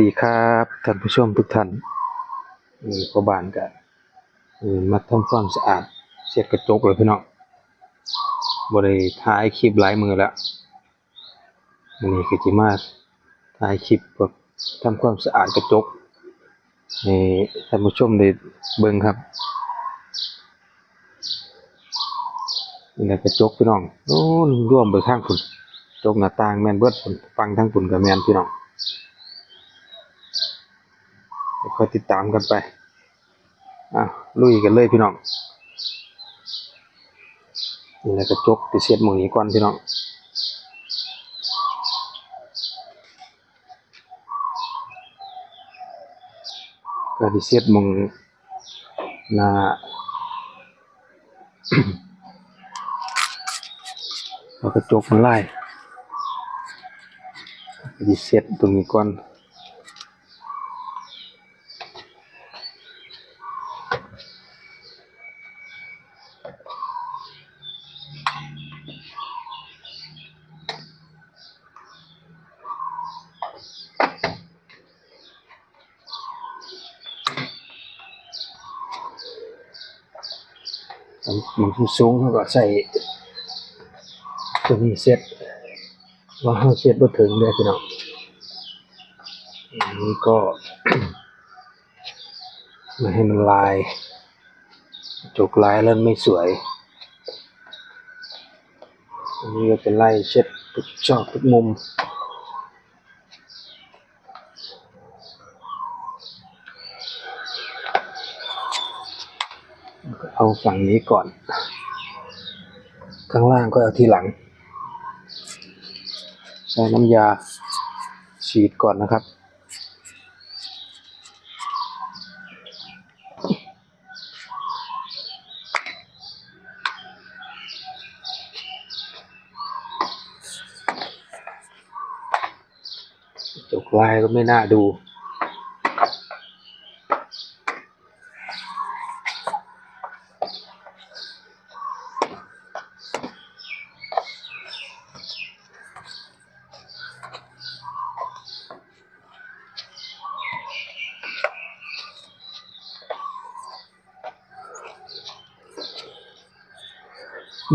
ดีครับท่านผู้ชมทุกท่านนี่พ่อบ้านก็เออมาทำความสะอาดเช็ดกระจกเลยพี่น้องบ่ได้ายคลิปหลายมือแล้วนนี้ก็สิมาถ่ายคลิปแบบทำความสะอาดกระจกให้ท่านผู้ชมได้เบิ่งครับนี่แหละกระจกพี่น้องโอ้ร่วมไปข้างคุณจกหน้าต่างแม่นเบิดพุ่นฟังทั้งคุณกับแม่นพี่น้อง คอยติดตามกันไปอะลุยกันเลยพี่น้องนี่แหละกระจกติเสียดมองนี้ก่อนพี่น้องก็ติเสียดมองหน้าเอากระจกมาไล่ดิเสียดตรงนี้ก่อน มันสูงเขาก็ใส่ตัวนี้เซ็ตว่าเขาเซ็ตบ่ถึงเลยพี่น้องอันนี้ก็ไม่ให้มันลายจกลายแล้วไม่สวย อันนี้ก็เป็นไล่เช็ดทุกจอกทุกมุมเอาฝั่งนี้ก่อน ข้างล่างก็เอาทีหลังใช้น้ำยาฉีดก่อนนะครับ จกลายก็ไม่น่าดู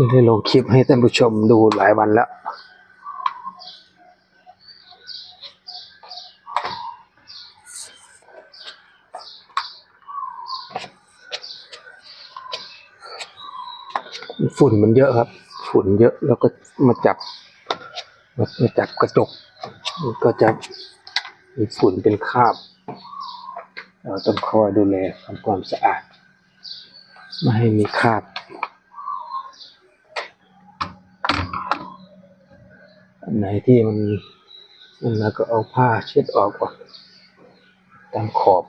ไม่ได้ลงคลิปให้ท่านผู้ชมดูหลายวันแล้วฝุ่นมันเยอะครับ ฝุ่นเยอะแล้วก็มาจับมาจับกระจกก็จะมีฝุ่นเป็นคราบเราต้องคอยดูแลทำความสะอาด ไม่ให้มีคราบ อัน ไหนที่มันนั่นแล้วก็เอาผ้าเช็ดออกก่อนตามขอบ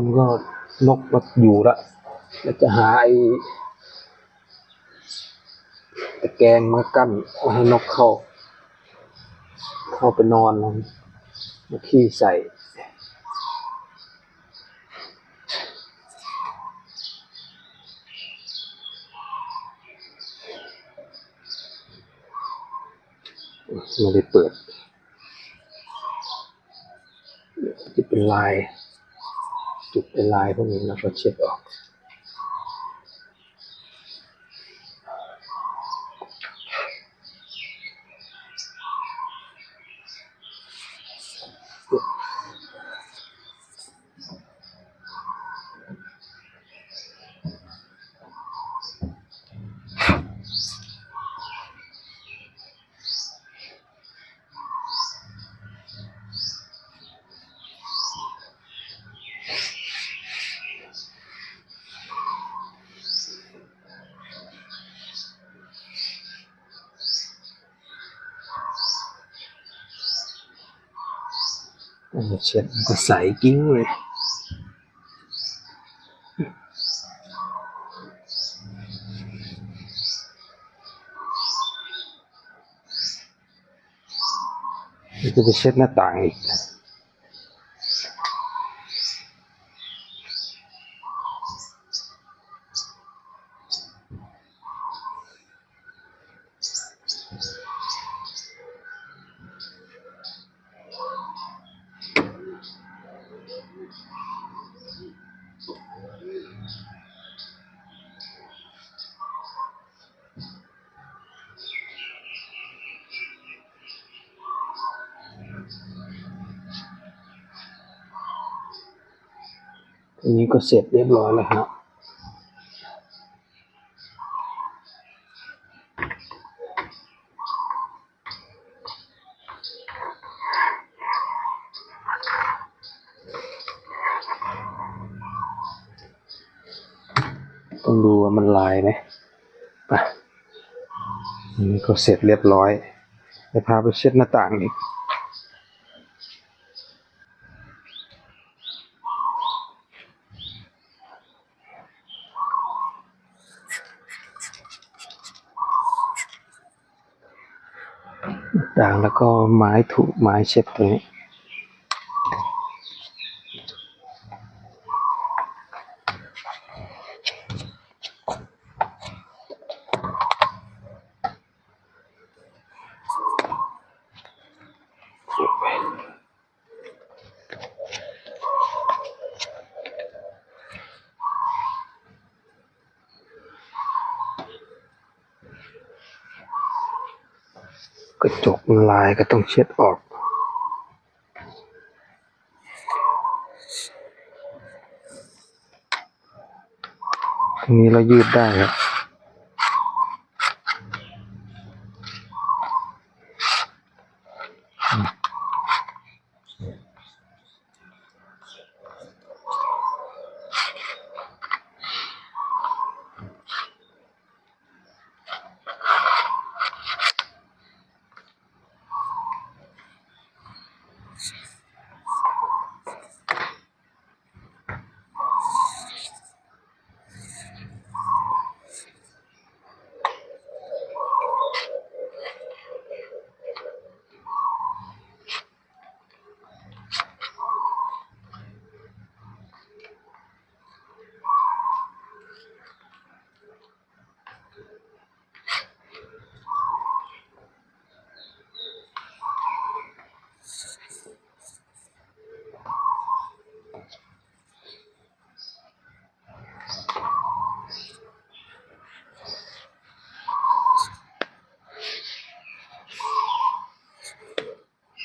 นก็นกมาอยู่ละแล้วจะหาไอ้ตะแกรงมากั้นไม่ให้นกเข้า เข้าไปนอนมันมาขี้ใส่ไม่ได้เปิด จะเป็นลาย จุดเป็นลายพวกนี้แล้วก็เช็ดออก เออเช็ดก็ใสกิ้งเลยจะไปเช็ดหน้าต่างอีกนี้ก็ เสร็จเรียบร้อยแล้วครับต้องดูว่ามันลายไหมไปอันนี้ก็เสร็จเรียบร้อยไปพาไปเช็ดหน้าต่างอีก ด่างแล้วก็ ไม้ถูไม้เช็ดตรงนี้ กระจกมันลายก็ต้องเช็ดออกตรงนี้เรายืดได้ครับ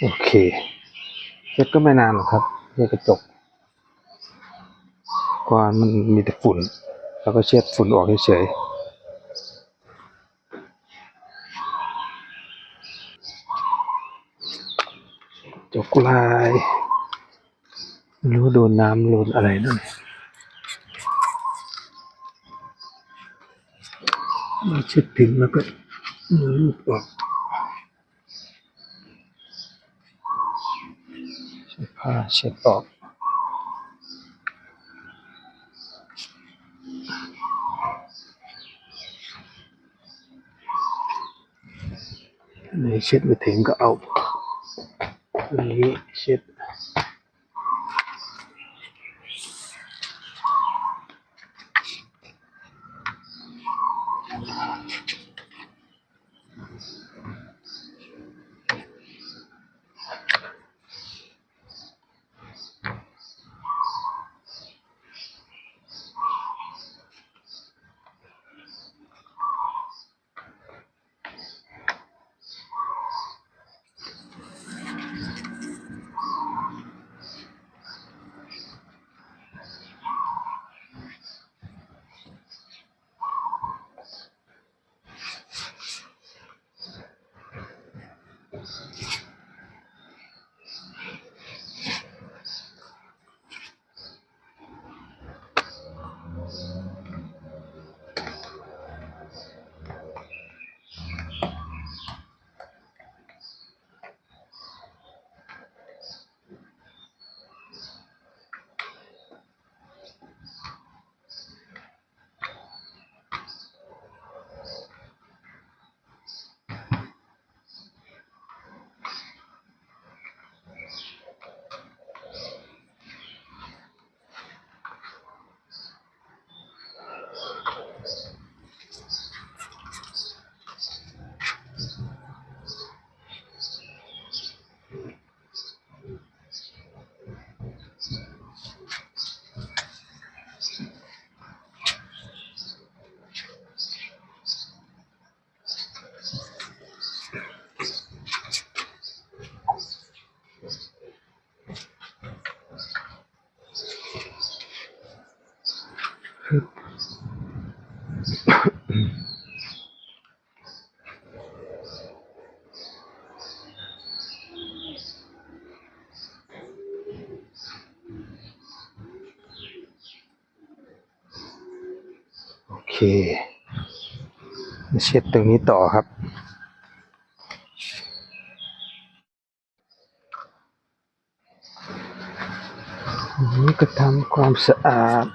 โอเคเช็ดก็ไม่นานหรอกครับเช็ดกระจกก่อนมันมีแต่ฝุ่น แล้วก็เช็ดฝุ่นออกเฉยๆจกลายรู้โดนน้ำโดนอะไรนั่นมาเช็ดถึงแล้วก็เอาลูกออก ใช้ผ้าเช็ดออกอันนี้เช็ดไม่ถึงก็เอาอันนี้เช็ด เคเช็ดตรงนี้ต่อครับ นี่ก็ทำความสะอาด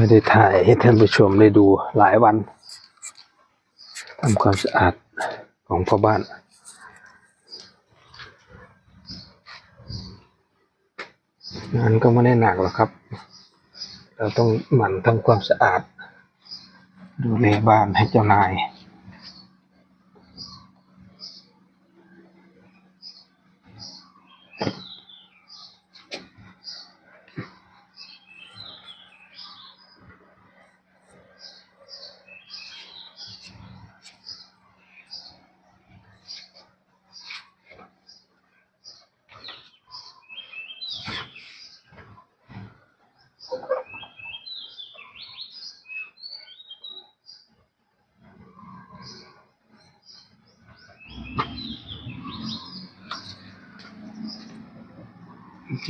ไม่ได้ถ่ายให้ท่านผู้ชมได้ดูหลายวันทำความสะอาดของพ่อบ้าน งานก็ไม่ได้หนักหรอกครับ เราต้องหมั่นทำความสะอาด ดูแลบ้านให้เจ้านาย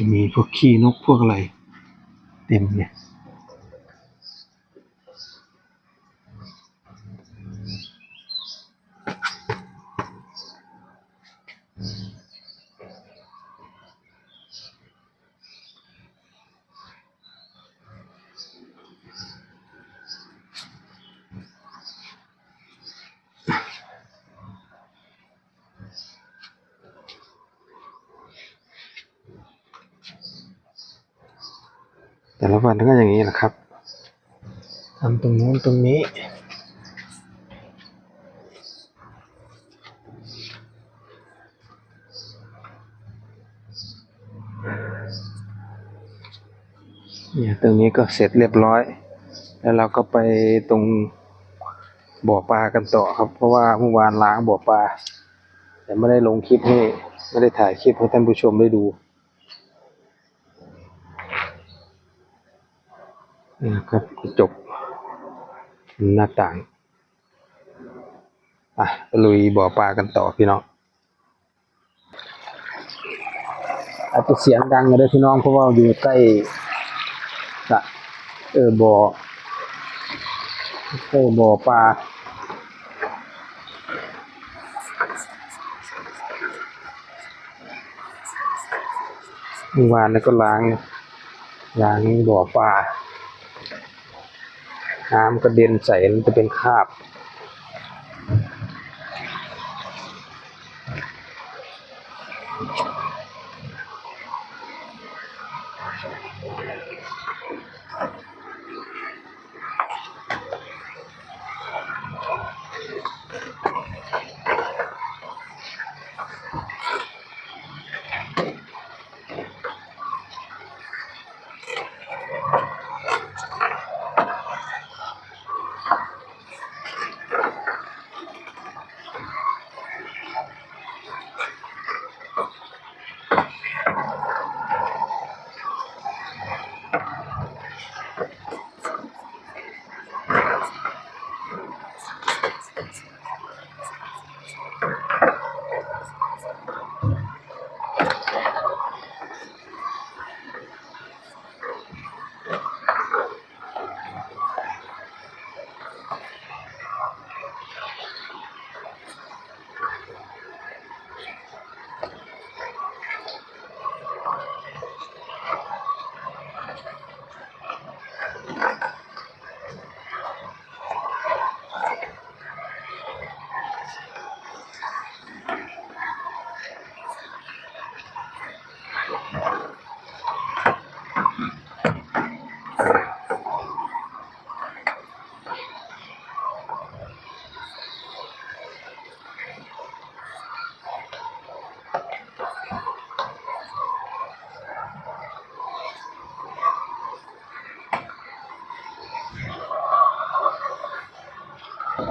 จะมีพวกขี้นกพวกอะไร เต็มเนี่ย แต่ละวันก็อย่างนี้แหละครับทำตรงนู้นตรงนี้ เนี่ยตรงนี้ก็เสร็จเรียบร้อย แล้วเราก็ไปตรงบ่อปลากันต่อครับ เพราะว่าเมื่อวานล้างบ่อปลา แต่ไม่ได้ลงคลิปให้ไม่ได้ถ่ายคลิปให้ท่านผู้ชมได้ดู นะครับกระจกหน้าต่าง อะลุยบ่อปลากันต่อพี่น้องอาจจะเสียงดังเลยพี่น้องเพราะว่าอยู่ใกล้สะเออบ่อเออบ่อปลาเมื่อวานแล้วก็ล้างล้างบ่อปลา น้ำกระเด็นใส่มันจะเป็นคราบ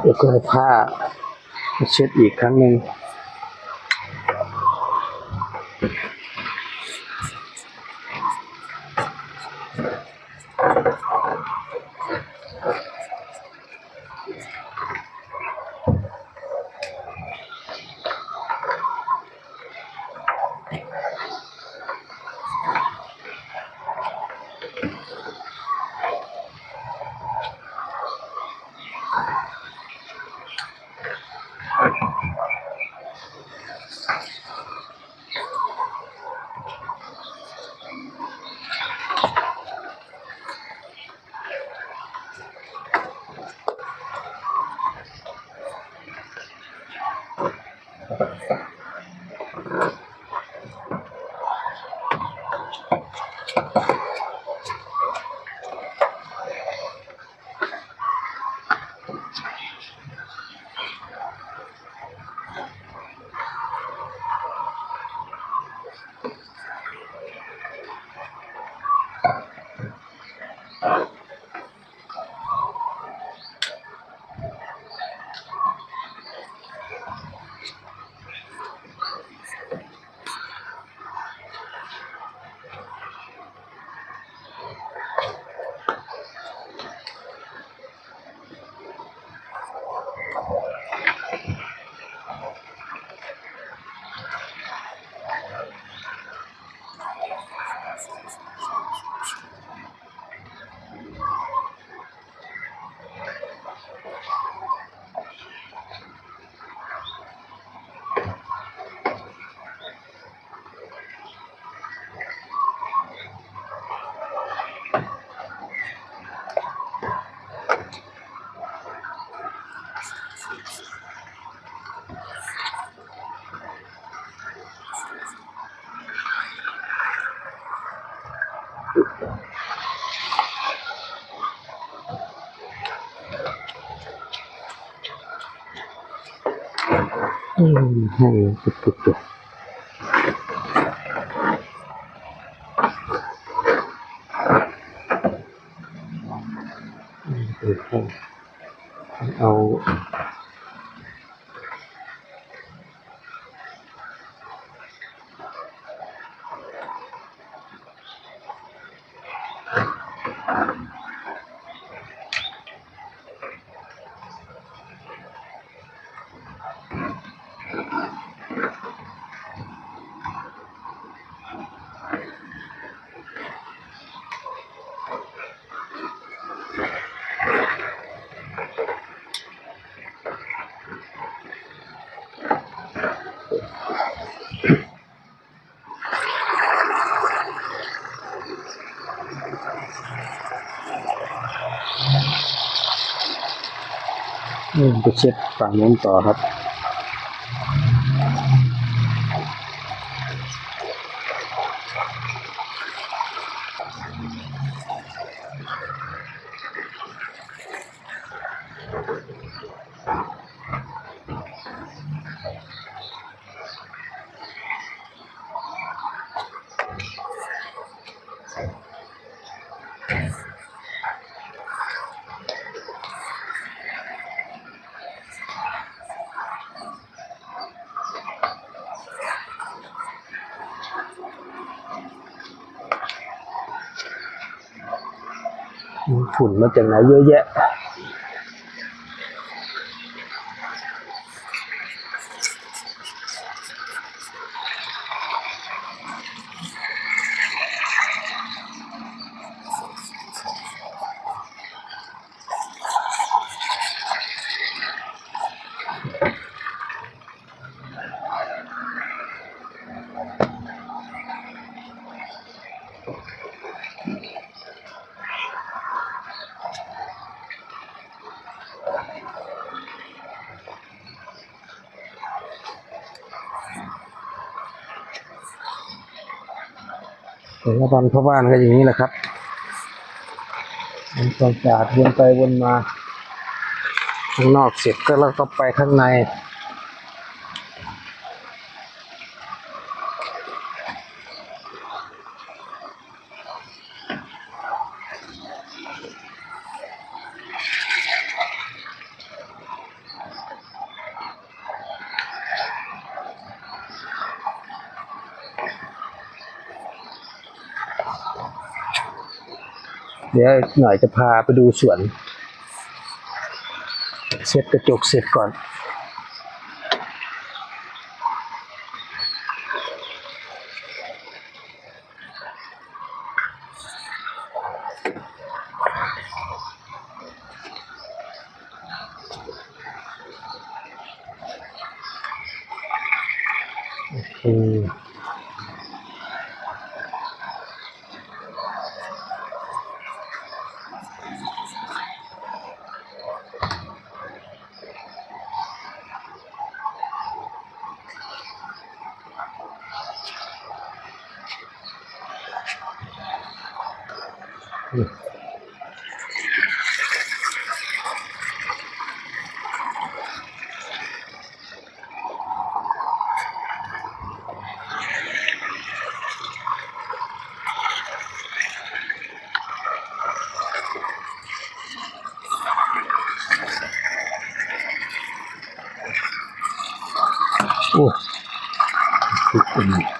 แล้วก็ผ้าเช็ดอีกครั้งหนึ่ง ให้จุดจุดจุดเอา อืมไป ฝุ่นมาจากไหนเยอะแยะ แต่ละวันพ่อบ้านก็อย่างนี้แหละครับมันต้องจาดวนไปวนมา ข้างนอกเสร็จก็แล้วก็ไปข้างใน เดี๋ยวหน่อยจะพาไปดูสวนเสร็จกระจกเสร็จก่อน โอ้อืมยัง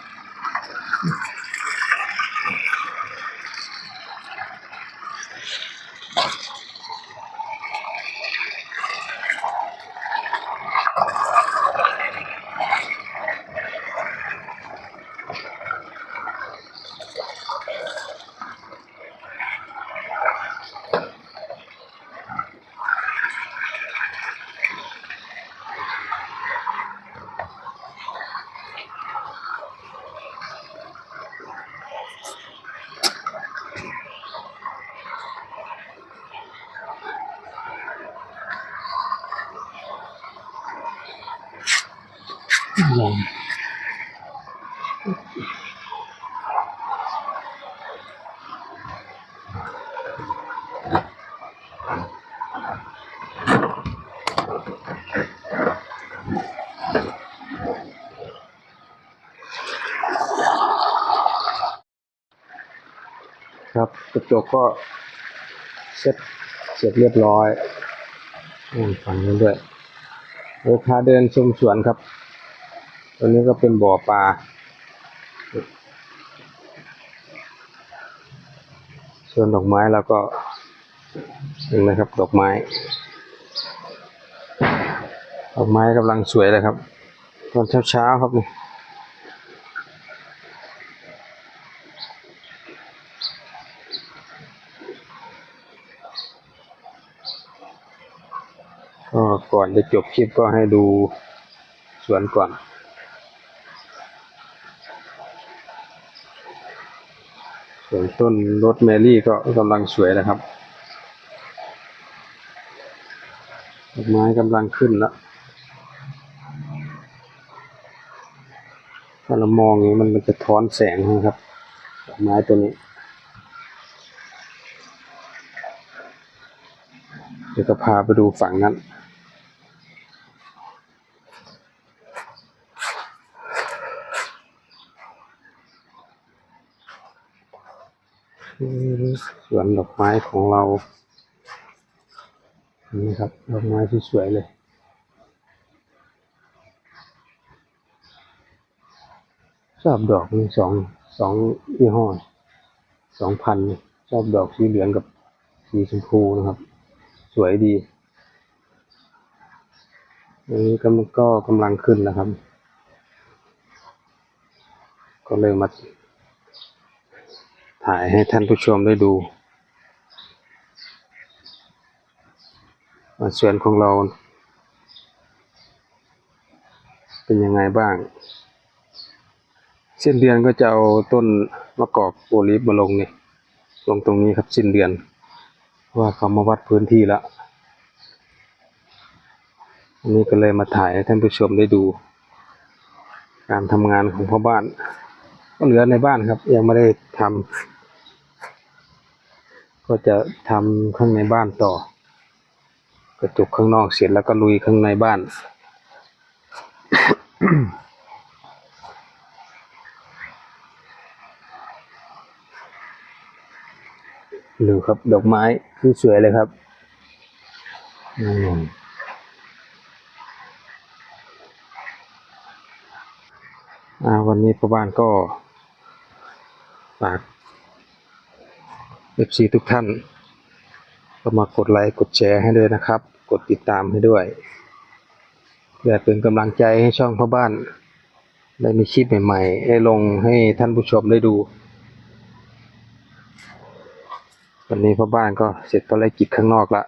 ครับกระจกก็เสร็จเสร็จเรียบร้อยอืมฝั่งนี้ด้วยเดี๋ยวพาเดินชมสวนครับ ตัวนี้ก็เป็นบ่อปลา ส่วนดอกไม้แล้วก็เห็นไหมครับ ดอกไม้ ดอกไม้กำลังสวยเลยครับ ตอนเช้าๆครับนี่ก็ก่อนจะจบคลิปก็ให้ดูสวนก่อน ส่วนต้นรสแมรี่ก็กำลังสวยนะครับดอกไม้กำลังขึ้นแล้วถ้าเรามองอย่างนี้มันมันจะท้อนแสงนะครับดอกไม้ตัวนี้เดี๋ยวก็พาไปดูฝั่งนั้น สวนดอกไม้ของเรานี่ครับดอกไม้ที่สวยเลยชอบดอกมีสองสองยี่ห้อสองพันชอบดอกสีเหลืองกับสีชมพูนะครับ สวยดีอันนี้ก็มันก็กำลังขึ้นนะครับ ก็เลยมา ถ่ายให้ท่านผู้ชมได้ดูว่าสวนของเรา เป็นยังไงบ้าง สิ้นเดือนก็จะเอาต้นมะกอกโอลิฟมาลงนี่ลงตรงนี้ครับสิ้นเดือน ว่าเขามาวัดพื้นที่แล้วอันนี้ก็เลยมาถ่ายให้ท่านผู้ชมได้ดู การทำงานของพ่อบ้าน ก็เหลือในบ้านครับ ยังไม่ได้ทำ ก็จะทำข้างในบ้านต่อ กระจกข้างนอกเสร็จแล้วก็ลุยข้างในบ้านดูครับดอกไม้คือสวยเลยครับอืมวันนี้พ่อบ้านก็ฝาก FC ทุกท่าน ก็มากดไลค์กดแชร์ให้ด้วยนะครับ กดติดตามให้ด้วยเพื่อเป็นกำลังใจให้ช่องพ่อบ้าน ได้มีคลิปใหม่ๆ ได้ลงให้ท่านผู้ชมได้ดู วันนี้พ่อบ้านก็เสร็จภารกิจข้างนอกละ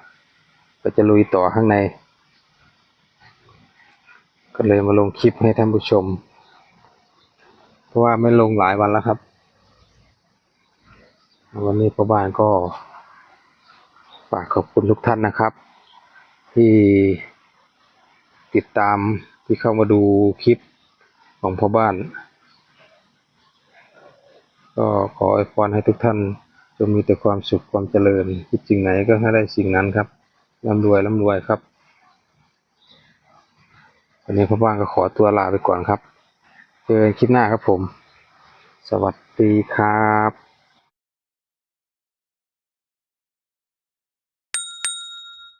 ก็จะลุยต่อข้างใน ก็เลยมาลงคลิปให้ท่านผู้ชม เพราะว่าไม่ลงหลายวันแล้วครับ วันนี้พ่อบ้านก็ฝากขอบคุณทุกท่านนะครับ ที่ติดตามที่เข้ามาดูคลิปของพ่อบ้าน ก็ขออวยพรให้ทุกท่านจงมีแต่ความสุขความเจริญคิดสิ่งไหนก็ให้ได้สิ่งนั้นครับร่ำรวยร่ำรวยครับ วันนี้พ่อบ้านก็ขอตัวลาไปก่อนครับ เจอกันคลิปหน้าครับผม สวัสดีครับ